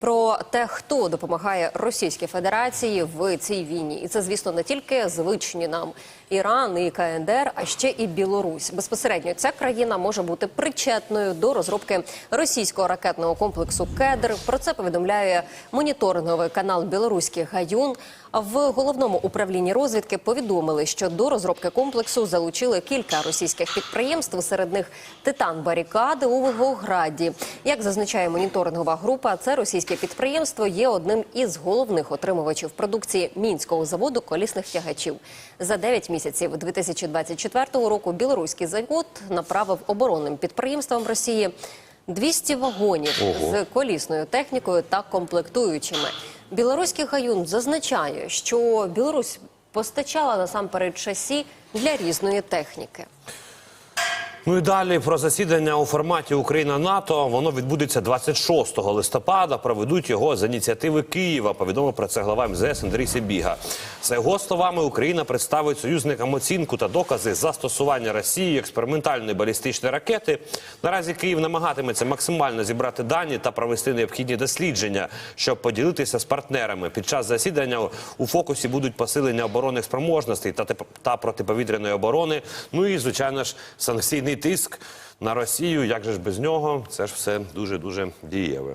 Про те, хто допомагає Російській Федерації в цій війні, і це, звісно, не тільки звичні нам Іран і КНДР, а ще і Білорусь. Безпосередньо ця країна може бути причетною до розробки російського ракетного комплексу Кедр. Про це повідомляє моніторинговий канал Білоруський Гаюн. В головному управлінні розвідки повідомили, що до розробки комплексу залучили кілька російських підприємств. Серед них Титан Барікади у Волгограді. Як зазначає моніторингова група, це російське підприємство є одним із головних отримувачів продукції мінського заводу колісних тягачів. За 9 місяців 2024 року білоруський завод направив оборонним підприємствам Росії 200 вагонів Ого. з колісною технікою та комплектуючими. Білоруський гаюн зазначає, що Білорусь постачала насамперед шасі для різної техніки. Ну і далі про засідання у форматі Україна НАТО. Воно відбудеться 26 листопада. Проведуть його з ініціативи Києва. Повідомив про це глава МЗС Андрій Сибіга. За його словами, Україна представить союзникам оцінку та докази застосування Росією експериментальної балістичної ракети. Наразі Київ намагатиметься максимально зібрати дані та провести необхідні дослідження, щоб поділитися з партнерами. Під час засідання у фокусі будуть посилення оборонних спроможностей та, та протиповітряної оборони. Ну і звичайно ж санкційний тиск на Росію. Як же ж без нього? Це ж все дуже дуже дієве.